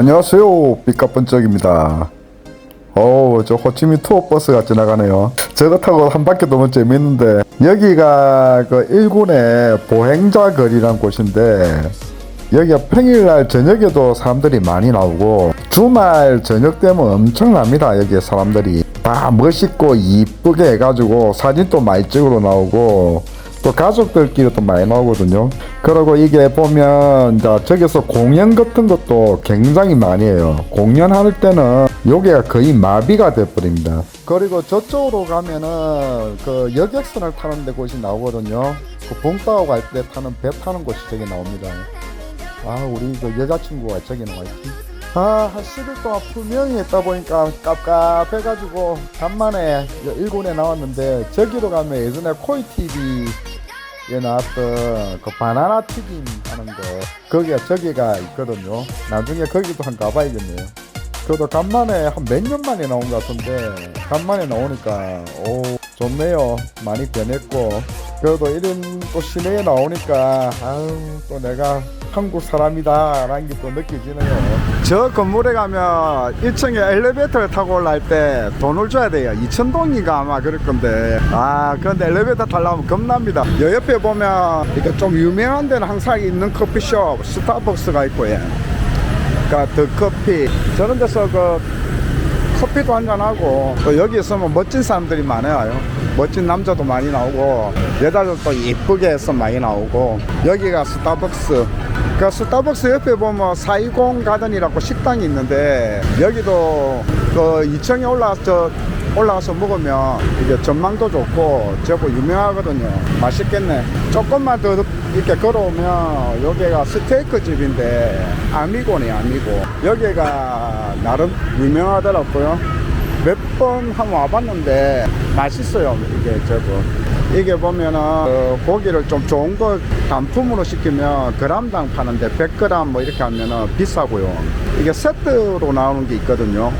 안녕하세요 삐까뻔쩍입니다. 어우 저 호치민 투어 버스가 지나가네요. 저거 타고 한 바퀴 도면 재밌는데 여기가 그 일군의 보행자 거리란 곳인데 여기가 평일날 저녁에도 사람들이 많이 나오고 주말 저녁 되면 엄청납니다 여기에 사람들이. 다 멋있고 이쁘게 해가지고 사진도 많이 찍으러 나오고 또 가족들끼리 또 많이 나오거든요. 그리고 이게 보면 이제 저기서 공연 같은 것도 굉장히 많이 해요. 공연할 때는 여기가 거의 마비가 돼버립니다. 그리고 저쪽으로 가면은 그 여객선을 타는 데 곳이 나오거든요. 그 봉따오 갈 때 타는 배 타는 곳이 저기 나옵니다. 아 우리 그 여자친구가 저기 나와 있지. 아, 한 10일 동안 풀명이 있다 보니까 깝깝해가지고 간만에 일본에 나왔는데 저기로 가면 예전에 코이TV에 나왔던 그 바나나 튀김 하는 거 거기가 저기가 있거든요. 나중에 거기도 한 가봐야겠네요. 그래도 간만에 한 몇 년 만에 나온 것 같은데 간만에 나오니까 오 좋네요. 많이 변했고 그래도 이런 또 시내에 나오니까 아유 또 내가 한국 사람이다 라는 게 또 느껴지네요. 저 건물에 가면 1층에 엘리베이터를 타고 올라갈 때 돈을 줘야 돼요. 2천동인가 아마 그럴 건데. 아, 근데 엘리베이터 타려면 겁납니다. 여 옆에 보면 이렇게 좀 유명한 데는 항상 있는 커피숍 스타벅스가 있고, 예. 그러니까 더 커피. 저런 데서 그 커피도 한잔하고 또 여기 있으면 멋진 사람들이 많아요. 멋진 남자도 많이 나오고 여자들도 이쁘게 해서 많이 나오고 여기가 스타벅스 그 스타벅스 옆에 보면 420 가든이라고 식당이 있는데 여기도 그 2층에 올라서 올라가서 먹으면 이게 전망도 좋고 제법 유명하거든요. 맛있겠네. 조금만 더 이렇게 걸어오면 여기가 스테이크 집인데 아미고네 아미고 여기가 나름 유명하더라고요. 몇 번 한번 와봤는데 맛있어요 이게 제법. 이게 보면은 어, 고기를 좀 좋은 거 단품으로 시키면 그람당 파는데 100g 뭐 이렇게 하면은 비싸고요. 이게 세트로 나오는 게 있거든요.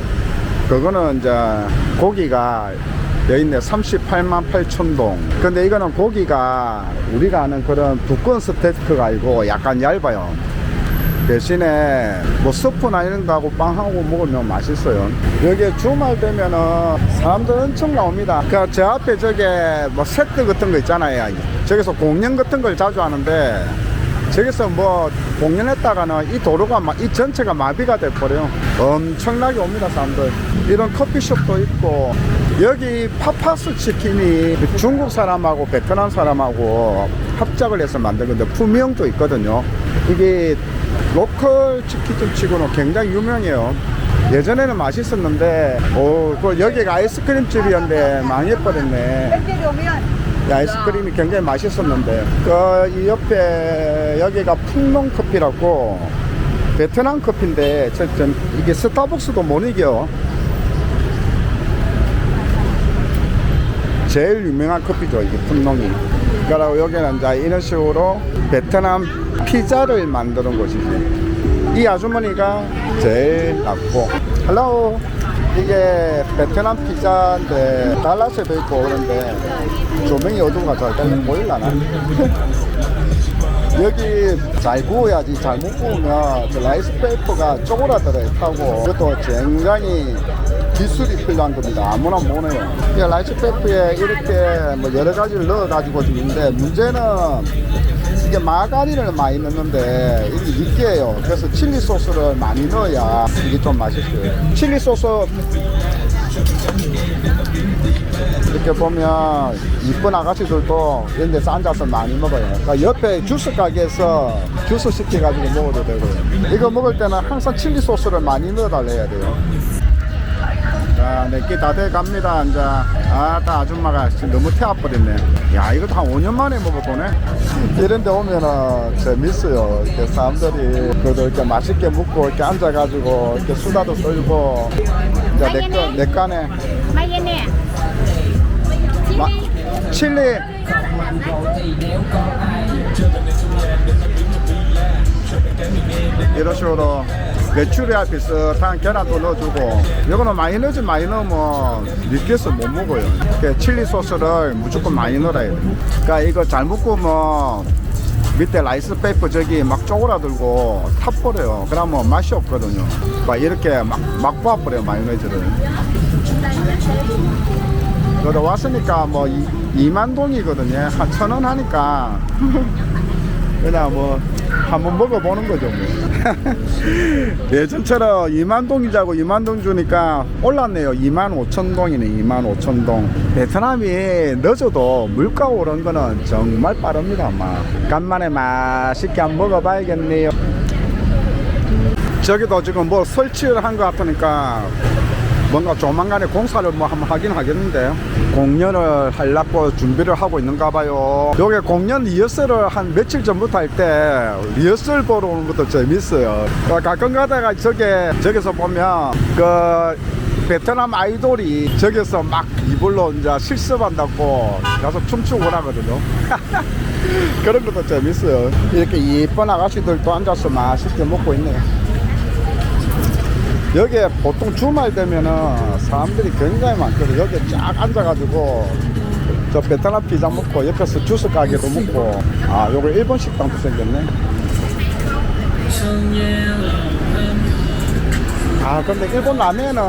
그거는 이제 고기가 여기 있네 38만 8천 동 근데 이거는 고기가 우리가 아는 그런 두꺼운 스테이크가 아니고 약간 얇아요 대신에 뭐 스프나 이런 거하고 빵하고 먹으면 맛있어요. 여기 주말 되면은 사람들 엄청 나옵니다. 그저 앞에 저게 뭐 세트 같은 거 있잖아요. 저기서 공연 같은 걸 자주 하는데 저기서 뭐 공연했다가는 이 도로가 마- 이 전체가 마비가 돼버려요. 엄청나게 옵니다 사람들. 이런 커피숍도 있고 여기 파파스 치킨이 중국 사람하고 베트남 사람하고 합작을 해서 만든 건데 품명도 있거든요. 이게 로컬 치킨집 치고는 굉장히 유명해요. 예전에는 맛있었는데 오, 그 여기가 아이스크림 집이었는데 망해버렸네 이 아이스크림이 굉장히 맛있었는데 그 이 옆에 여기가 풍농 커피라고 베트남 커피인데 저, 저, 이게 스타벅스도 못 이겨. 제일 유명한 커피죠 이게 풍농이. 그러고 여기는 이제 이런 식으로 베트남 피자를 만드는 곳이지. 이 아주머니가 제일 낫고. 헬로 이게 베트남 피자인데 달라스에도 있고 그런데 조명이 어두운 것 같아 일단 보일라나? 여기 잘 구워야지. 잘 못 구우면 저 라이스 페이퍼가 쪼그라들어요 타고. 이것도 굉장히 기술이 필요한 겁니다 아무나 못해요 이 라이스 페이퍼에 이렇게 뭐 여러 가지를 넣어 가지고 있는데 문제는 이게 마가린을 많이 넣는데 이게 느끼해요 그래서 칠리 소스를 많이 넣어야 이게 좀 맛있어요 칠리 소스 이렇게 보면 이쁜 아가씨들도 이런 데서 앉아서 많이 먹어요. 그러니까 옆에 주스 가게에서 주스 시켜가지고 먹어도 되고요. 이거 먹을 때는 항상 칠리 소스를 많이 넣어달래야 돼요. 자, 내끼 다 돼 갑니다. 이제 아 따 아줌마가 지금 너무 태워버렸네. 야, 이것도 한 5년 만에 먹어보네. 이런 데 오면은 재밌어요. 이렇게 사람들이 그래도 이렇게 맛있게 먹고 이렇게 앉아가지고 이렇게 수다도 떨고 이제 내, 거, 내 깐에 마요네 마, 칠리 이런 식으로 메추리알 비슷한 계란도 넣어주고 이거는 넣지 많이 넣으면 느껴서 못 먹어요 칠리 소스를 무조건 많이 넣어야 돼요 그러니까 이거 잘못 구우면 밑에 라이스 페이퍼 저기 막 쪼그라들고 타버려요. 그러면 맛이 없거든요. 막 이렇게 막, 막 부어버려요, 마요네즈를. 그래도 왔으니까 뭐 이, 2만 동이거든요. 한 천 원 하니까 그냥 뭐 한번 먹어보는 거죠. 뭐. 예전처럼 2만 동이자고 2만 동 주니까 올랐네요. 2만 5천 동이네. 2만 5천 동. 베트남이 늦어도 물가 오른 거는 정말 빠릅니다. 아마 간만에 맛있게 한번 먹어봐야겠네요. 저기도 지금 뭐 설치를 한 것 같으니까 뭔가 조만간에 공사를 뭐 한번 하긴 하겠는데 공연을 하려고 준비를 하고 있는가 봐요. 요게 공연 리허설을 한 며칠 전부터 할 때 리허설 보러 오는 것도 재밌어요. 어, 가끔 가다가 저게 저기서 보면 그 베트남 아이돌이 저기서 막 이불로 이제 실습한다고 가서 춤추고 그러거든요. 그런 것도 재밌어요. 이렇게 이쁜 아가씨들도 앉아서 맛있게 먹고 있네요 여기에 보통 주말 되면은 사람들이 굉장히 많거든요. 여기 쫙 앉아가지고 저 베트남 피자 먹고 옆에서 주스 가게도 먹고 아 요거 일본 식당도 생겼네. 아 근데 일본 라면은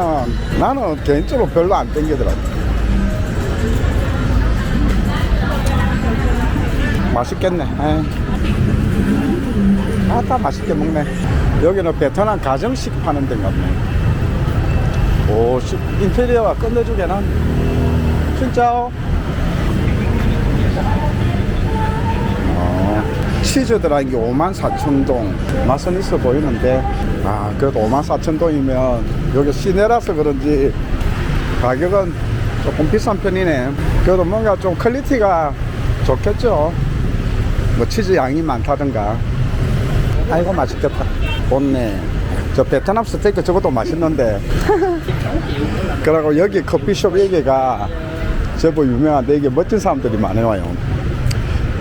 나는 개인적으로 별로 안 땡기더라고. 맛있겠네. 아따 맛있게 먹네 여기는 베트남 가정식 파는 데인가 보네. 오 시- 인테리어가 끝내주게는 진짜? 어, 치즈 들어간 게 5만 4천 동. 맛은 있어 보이는데. 아 그래도 5만 4천 동이면 여기 시내라서 그런지 가격은 조금 비싼 편이네. 그래도 뭔가 좀 퀄리티가 좋겠죠? 뭐 치즈 양이 많다든가. 아이고 맛있겠다 좋네. 저 베트남 스테이크 저것도 맛있는데. 그리고 여기 커피숍 여기가 제법 유명한데 이게 멋진 사람들이 많이 와요.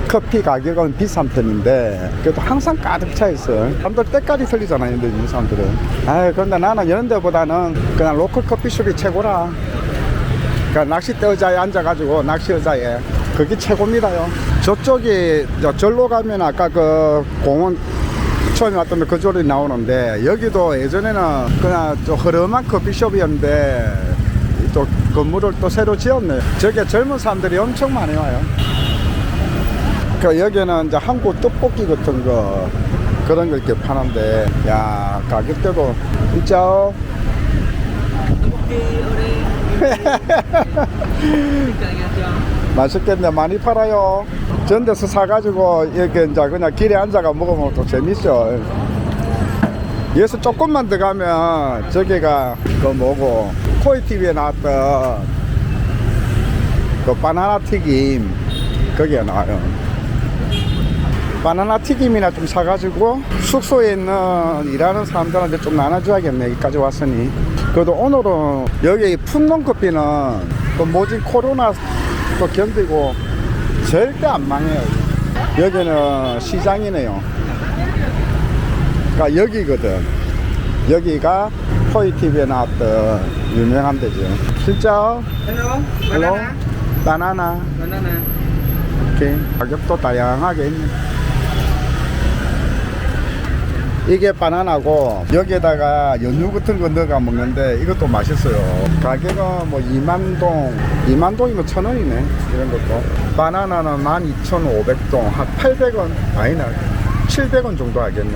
커피 가격은 비싼 편인데 그래도 항상 가득 차 있어요. 사람들 때까지 틀리잖아요 근데 이 사람들은. 아 그런데 나는 이런 데보다는 그냥 로컬 커피숍이 최고라. 그러니까 낚싯대 의자에 앉아가지고 낚시 의자에 그게 최고입니다요. 저쪽이 저 절로 가면 아까 그 공원 처음에 왔던 그쪽이 나오는데 여기도 예전에는 그냥 좀 흐름한 커피숍이었는데 또 건물을 또 새로 지었네요. 저게 젊은 사람들이 엄청 많이 와요. 그 여기는 이제 한국 떡볶이 같은 거 그런 거 이렇게 파는데 야 가격대도 진짜 맛있겠네 많이 팔아요 전 데서 사가지고 이렇게 이제 그냥 길에 앉아가 먹으면 또 재밌죠. 여기서 조금만 더 가면 저기가 그 뭐고 코이TV에 나왔던 그 바나나 튀김 거기에 나와요. 바나나 튀김이나 좀 사가지고 숙소에 있는 일하는 사람들한테 좀 나눠줘야겠네 여기까지 왔으니. 그래도 오늘은 여기 푼농 커피는 또 모진 코로나 또 견디고 절대 안 망해요. 여기는 시장이네요. 그러니까 여기거든. 여기가 토이TV에 나왔던 유명한 데죠 진짜 Hello, 헬로 banana. 바나나 Banana. 이렇게 가격도 다양하게 있네. 이게 바나나고 여기에다가 연유 같은 거 넣어가 먹는데 이것도 맛있어요. 가격은 뭐 2만 동, 2만 동이면 천 원이네. 이런 것도. 바나나는 12,500동, 한 800원, 아니나 700원 정도 하겠네.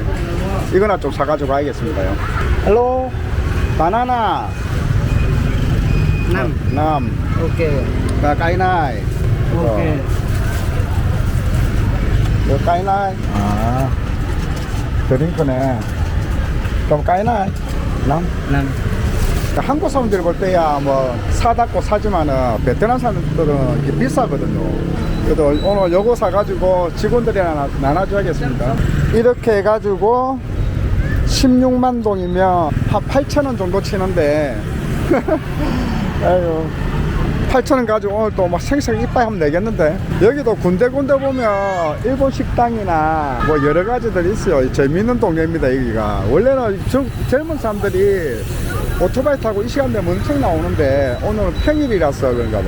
이거나 좀 사가지고 가야겠습니다요. 헬로, 바나나. Năm. 남, Ok. 나 까이나이. Ok. 뭐 까이나이? 아 드링크네 그럼 까이나이? 남? Năm. 한국 사람들이 볼 때야 뭐 사답고 사지만은 베트남 사람들은 이게 비싸거든요 그래도 오늘 요거 사가지고 직원들이랑 나눠- 나눠줘야겠습니다 이렇게 해가지고 16만 동이면 한 8천 원 정도 치는데 아유 8천원 가지고 오늘 또 막 생생 이빠이 하면 되겠는데 여기도 군데군데 보면 일본 식당이나 뭐 여러 가지들 있어요 재밌는 동네입니다 여기가 원래는 저- 젊은 사람들이 오토바이 타고 이 시간 되면 엄청 나오는데 오늘은 평일이라서 그런가 봐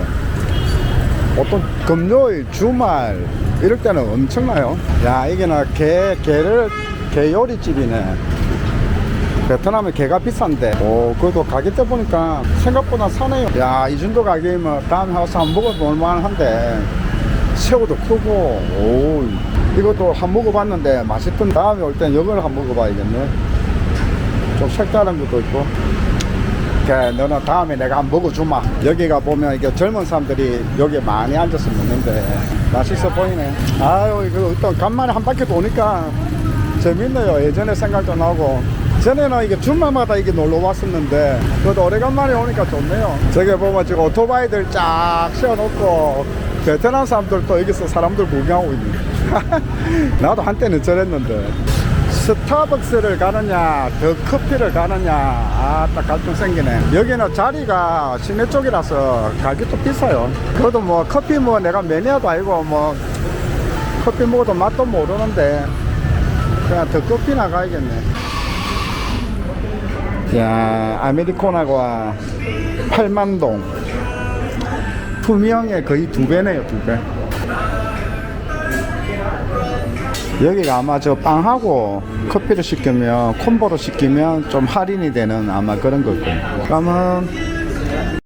보통 금요일 주말 이럴 때는 엄청나요. 야, 이게는 게, 게를, 게 요리집이네. 베트남에 게가 비싼데, 오, 그래도 가격대 보니까 생각보다 사네요. 야, 이 정도 가격이면 다음에 와서 한번 먹어볼 만한데, 새우도 크고, 오, 이것도 한번 먹어봤는데 맛있던 다음에 올 땐 이걸 한번 먹어봐야겠네. 좀 색다른 것도 있고. 그래, 너는 다음에 내가 한번 먹어주마. 여기가 보면 이게 젊은 사람들이 여기 많이 앉아서 먹는데 맛있어 보이네. 아유, 이거 또 간만에 한 바퀴 도니까 재밌네요. 예전에 생각도 나고. 전에는 이게 주말마다 이게 놀러 왔었는데, 그래도 오래간만에 오니까 좋네요. 저기 보면 지금 오토바이들 쫙 세워놓고, 베트남 사람들도 여기서 사람들 구경하고 있네. 나도 한때는 저랬는데. 스타벅스를 가느냐 더 커피를 가느냐 아딱 갈등 생기네 여기는 자리가 시내 쪽이라서 가격도 비싸요 그래도 뭐 커피 뭐 내가 매니아도 아니고 뭐 커피 먹어도 맛도 모르는데 그냥 더 커피나 가야겠네 야 아메리코나가 8만동. 투명의 거의 두 배네요 두배. 여기가 아마 저 빵하고 커피를 시키면 콤보로 시키면 좀 할인이 되는 아마 그런 걸 거예요. 그러면